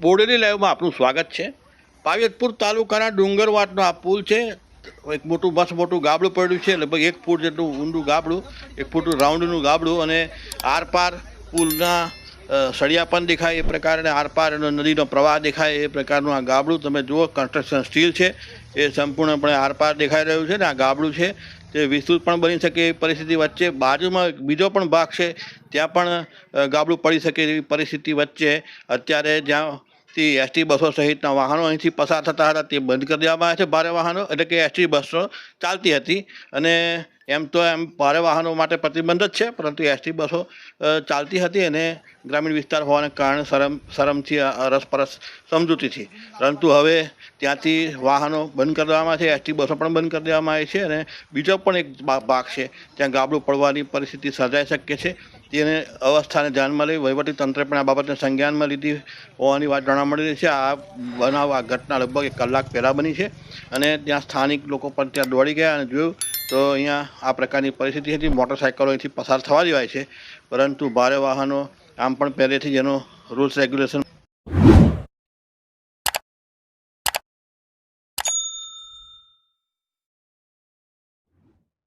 બોડેલી લાઈવમાં આપનું સ્વાગત છે. પાવેતપુર તાલુકાના ડુંગરવાટનો આ પુલ છે. એક મોટું બસ મોટું ગાબડું પડ્યું છે. લગભગ એક ફૂટ જેટલું ઊંડું ગાબડું, એક ફૂટ રાઉન્ડનું ગાબડું અને આરપાર પુલના અ, સળિયા પણ દેખાય એ પ્રકારને આરપાર નદીનો પ્રવાહ દેખાય એ પ્રકારનું આ ગાબડું. તમે જુઓ કન્સ્ટ્રક્શન સ્ટીલ છે. એ સંપૂર્ણપણે આરપાર દેખાઈ રહ્યું છે ને આ ગાબડું છે. તે વિસ્તૃત પણ બની શકે એવી પરિસ્થિતિ વચ્ચે. બાજુમાં બીજો પણ ભાગ છે. ત્યાં પણ ગાબડું પડી શકે એવી પરિસ્થિતિ વચ્ચે. અત્યારે જ્યાંથી એસટી બસો સહિતના વાહનો અહીંથી પસાર થતા હતા તે બંધ કરી દેવામાં આવ્યા છે ભારે વાહનો. એટલે કે એસટી બસો ચાલતી હતી. અને એમ તો એમ ભારે વાહનો માટે પ્રતિબંધ જ છે, પરંતુ એસટી બસો ચાલતી હતી અને ગ્રામીણ વિસ્તાર હોવાને કારણે શરમ, શરમથી અરસપરસ અરસપરસ સમજૂતીથી પરંતુ હવે ત્યાંથી વાહનો બંધ કરી દેવામાં છે એસટી બસો પણ બંધ કરી દેવામાં આવી છે અને બીજો પણ એક ભાગ છે, ત્યાં ગાબડું પડવાની પરિસ્થિતિ સર્જાઈ શકે છે. તેને અવસ્થાને ધ્યાનમાં લઈ તંત્રે પણ આ બાબતને સંજ્ઞાનમાં લીધી હોવાની વાત જાણવા મળી રહી છે. આ બનાવ, આ ઘટના લગભગ એક કલાક પહેલાં બની છે અને ત્યાં સ્થાનિક લોકો પણ ત્યાં દોડી ગયા અને જોયું તો અહીંયા આ પ્રકારની પરિસ્થિતિ હતી. મોટરસાઇકલો અહીંથી પસાર થવા દેવાય છે. પરંતુ ભારે વાહનો આમ પણ પહેલેથી જ એનો રૂલ્સ રેગ્યુલેશન